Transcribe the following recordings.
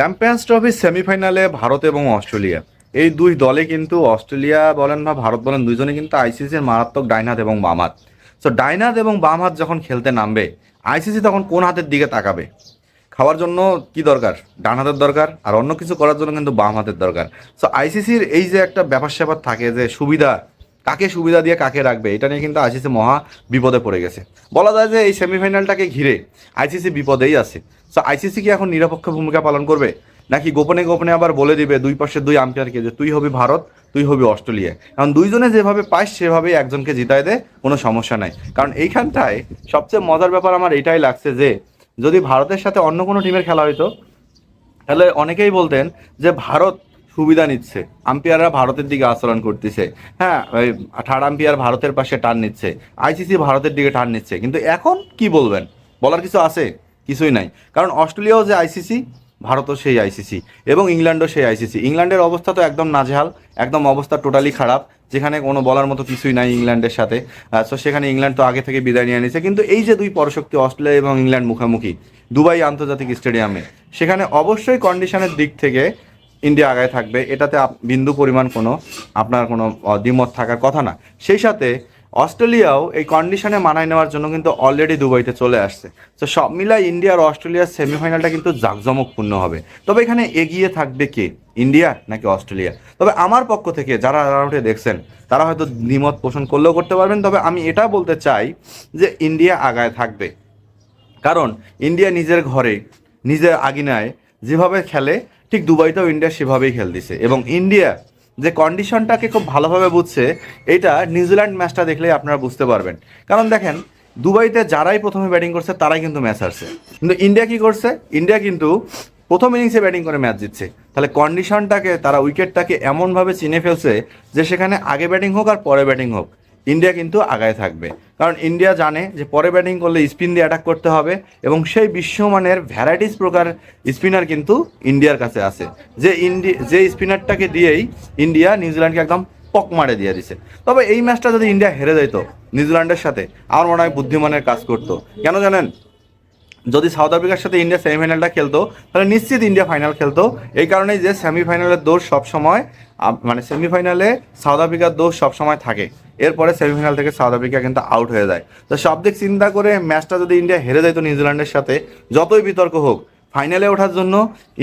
Champions ট্রফির সেমিফাইনালে ভারত এবং অস্ট্রেলিয়া। এই দুই দলে কিন্তু অস্ট্রেলিয়া বলেন বা ভারত বলেন দুইজনে কিন্তু আইসিসির মারাত্মক ডাইন হাত এবং বাম হাত সো ডাইন হাত এবং বাম হাত যখন খেলতে নামবে, আইসিসি তখন কোন হাতের দিকে তাকাবে? খাওয়ার জন্য কি দরকার? ডান হাতের দরকার, আর অন্য কিছু করার জন্য কিন্তু বাম হাতের দরকার। সো আইসিসির এই যে একটা ব্যাপার স্যাপার থাকে যে সুবিধা কাকে সুবিধা দিয়ে কাকে রাখবে, এটা নিয়ে কিন্তু আইসিসি মহা বিপদে পড়ে গেছে। বলা যায় যে এই সেমিফাইনালটাকে ঘিরে আইসিসি বিপদেই আছে। সো আইসিসি কি এখন নিরপেক্ষ ভূমিকা পালন করবে? নাকি গোপনে গোপনে আবার বলে দিবে দুই পাশের দুই আম্পায়ারকে যে তুই হবি ভারত, তুই হবি অস্ট্রেলিয়া? কারণ দুইজনে যেভাবে পাস, সেভাবেই একজনকে জিতায় দে, কোনো সমস্যা নাই। কারণ এইখানটায় সবচেয়ে মজার ব্যাপার আমার এটাই লাগছে যে, যদি ভারতের সাথে অন্য কোনো টিমের খেলা হইতো, তাহলে অনেকেই বলতেন যে ভারত সুবিধা নিচ্ছে। আম্পিয়াররা ভারতের দিকে আচরণ করতেছে। হ্যাঁ ওই থার্ড আম্পিয়ার ভারতের পাশে টান নিচ্ছে। আইসিসি ভারতের দিকে টান নিচ্ছে। কিন্তু এখন কি বলবেন? বলার কিছু আছে? কিছুই নাই। কারণ অস্ট্রেলিয়াও যে আইসিসি ভারতও সেই আইসিসি এবং ইংল্যান্ডও সেই আইসিসি ইংল্যান্ডের অবস্থা তো একদম নাজেহাল, একদম অবস্থা টোটালি খারাপ। যেখানে কোনো বলার মতো কিছুই নাই ইংল্যান্ডের সাথে। সো সেখানে ইংল্যান্ড তো আগে থেকে বিদায় নিয়ে নিয়েছে কিন্তু এই যে দুই পরশক্তি, অস্ট্রেলিয়া এবং ইংল্যান্ড মুখোমুখি, দুবাই আন্তর্জাতিক স্টেডিয়ামে, সেখানে অবশ্যই কন্ডিশনের দিক থেকে ইন্ডিয়া আগায় থাকবে, এটাতে বিন্দু পরিমাণ কোনো আপনার কোনো দ্বিমত থাকার কথা না। সেই সাথে অস্ট্রেলিয়াও এই কন্ডিশনে মানায় নেওয়ার জন্য কিন্তু অলরেডি দুবাইতে চলে আসছে। তো সব মিলাই ইন্ডিয়া আর অস্ট্রেলিয়ার সেমিফাইনালটা কিন্তু জাঁকজমকপূর্ণ হবে। তবে এখানে এগিয়ে থাকবে কে? ইন্ডিয়া নাকি অস্ট্রেলিয়া? তবে আমার পক্ষ থেকে যারা রাউটে দেখছেন, তারা হয়তো দ্বিমত পোষণ করলেও করতে পারবেন। তবে আমি এটা বলতে চাই যে ইন্ডিয়া আগায় থাকবে। কারণ ইন্ডিয়া নিজের ঘরে, নিজের আগিনায় যেভাবে খেলে ঠিক দুবাইতেও ইন্ডিয়া সেভাবেই খেলতেছে। এবং ইন্ডিয়া যে কন্ডিশনটাকে খুব ভালোভাবে বুঝছে, এটা নিউজিল্যান্ড ম্যাচটা দেখলেই আপনারা বুঝতে পারবেন। কারণ দেখেন, দুবাইতে যারাই প্রথমে ব্যাটিং করছে, তারাই কিন্তু ম্যাচ হারছে। কিন্তু ইন্ডিয়া কি করছে? ইন্ডিয়া কিন্তু প্রথম ইনিংসে ব্যাটিং করে ম্যাচ জিতছে। তাহলে কন্ডিশনটাকে তারা উইকেটটাকে এমনভাবে চিনে ফেলছে যে সেখানে আগে ব্যাটিং হোক আর পরে ব্যাটিং হোক। ইন্ডিয়া কিন্তু আগায় থাকবে। কারণ ইন্ডিয়া জানে যে পরে ব্যাটিং করলে স্পিন দিয়ে অ্যাটাক করতে হবে এবং সেই বিশ্বমানের ভ্যারাইটিস প্রকার স্পিনার কিন্তু ইন্ডিয়ার কাছে আছে। যে ইন্ডি যে স্পিনারটাকে দিয়েই ইন্ডিয়া নিউজিল্যান্ডকে একদম পক মারে দিয়ে দিছে। তবে এই ম্যাচটা যদি ইন্ডিয়া হেরে যেত নিউজিল্যান্ডের সাথে, আমার মনে হয় বুদ্ধিমানের কাজ করতো। কেন জানেন? যদি সাউথ আফ্রিকার সাথে ইন্ডিয়া সেমিফাইনালটা খেলতো, তাহলে নিশ্চিত ইন্ডিয়া ফাইনাল খেলতো। এই কারণেই যে সেমিফাইনালের দোষ সবসময় মানে সেমিফাইনালে সাউথ আফ্রিকার দোষ সবসময় থাকে। এরপরে সেমিফাইনাল থেকে সাউথ আফ্রিকা কিন্তু আউট হয়ে যায়। তো সব দিক চিন্তা করে ম্যাচটা যদি ইন্ডিয়া হেরে যেত নিউজিল্যান্ডের সাথে, যতই বিতর্ক হোক ফাইনালে ওঠার জন্য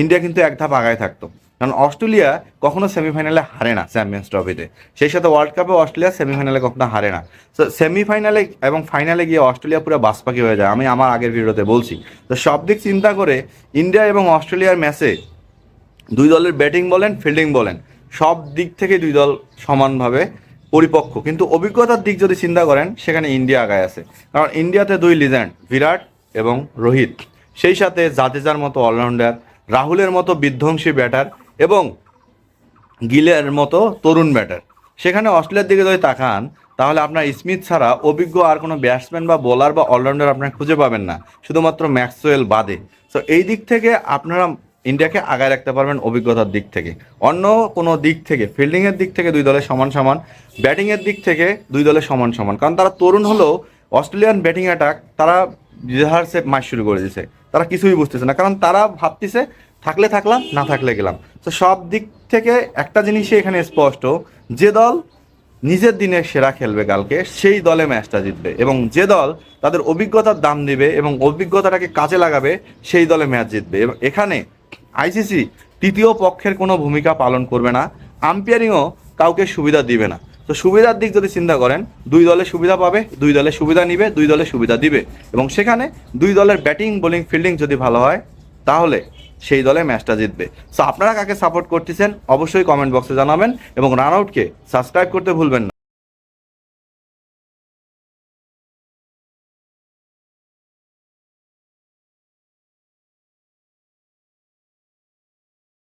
ইন্ডিয়া কিন্তু এক ধাপ আগায় থাকতো। কারণ অস্ট্রেলিয়া কখনো সেমিফাইনালে হারে না চ্যাম্পিয়ন্স ট্রফিতে সেই সাথে ওয়ার্ল্ড কাপে অস্ট্রেলিয়া সেমিফাইনালে কখনো হারে না। তো সেমিফাইনালে এবং ফাইনালে গিয়ে অস্ট্রেলিয়া পুরো বাসপাকি হয়ে যায়। আমি আমার আগের ভিডিওতে বলছি। তো সব দিক চিন্তা করে ইন্ডিয়া এবং অস্ট্রেলিয়ার ম্যাচে দুই দলের ব্যাটিং বলেন ফিল্ডিং বলেন, সব দিক থেকে দুই দল সমানভাবে পরিপক্ক। কিন্তু অভিজ্ঞতার দিক যদি চিন্তা করেন, সেখানে ইন্ডিয়া আগায় আছে। কারণ ইন্ডিয়াতে দুই লিজেন্ড বিরাট এবং রোহিত। সেই সাথে জাদেজার মতো অলরাউন্ডার রাহুলের মতো বিধ্বংসী ব্যাটার এবং গিলের মতো তরুণ ব্যাটার। সেখানে অস্ট্রেলিয়ার দিকে যদি তাকান, তাহলে আপনার স্মিথ ছাড়া অভিজ্ঞ আর কোনো ব্যাটসম্যান বা বোলার বা অলরাউন্ডার আপনার খুঁজে পাবেন না। শুধুমাত্র ম্যাক্সওয়েল বাদে। সো এই দিক থেকে আপনারা ইন্ডিয়াকে আগায় রাখতে পারবেন অভিজ্ঞতার দিক থেকে। অন্য কোনো দিক থেকে ফিল্ডিংয়ের দিক থেকে দুই দলের সমান সমান ব্যাটিংয়ের দিক থেকে দুই দলের সমান সমান। কারণ তারা তরুণ হলেও অস্ট্রেলিয়ান ব্যাটিং অ্যাটাক তারা রিহার্সে ম্যাচ শুরু করে দিয়েছে তারা কিছুই বুঝতেছে না। কারণ তারা ভাবতেছে থাকলে থাকলাম, না থাকলে গেলাম। তো সব দিক থেকে একটা জিনিসই এখানে স্পষ্ট, যে দল নিজের দিনে সেরা খেলবে কালকে, সেই দলে ম্যাচটা জিতবে। এবং যে দল তাদের অভিজ্ঞতার দাম দিবে এবং অভিজ্ঞতাটাকে কাজে লাগাবে, সেই দলে ম্যাচ জিতবে। এবং এখানে আইসিসি তৃতীয় পক্ষের কোনো ভূমিকা পালন করবে না, আম্পায়ারিংও কাউকে সুবিধা দিবে না। তো সুবিধার দিক যদি চিন্তা করেন, দুই দলে সুবিধা পাবে, দুই দলে সুবিধা নিবে, দুই দলে সুবিধা দিবে। এবং সেখানে দুই দলের ব্যাটিং, বোলিং, ফিল্ডিং যদি ভালো হয়, তাহলে সেই দলে ম্যাচটা জিতবে। সো আপনারা কাকে সাপোর্ট করতেছেন? অবশ্যই কমেন্ট বক্সে জানাবেন এবং রান আউটকে সাবস্ক্রাইব করতে ভুলবেন না।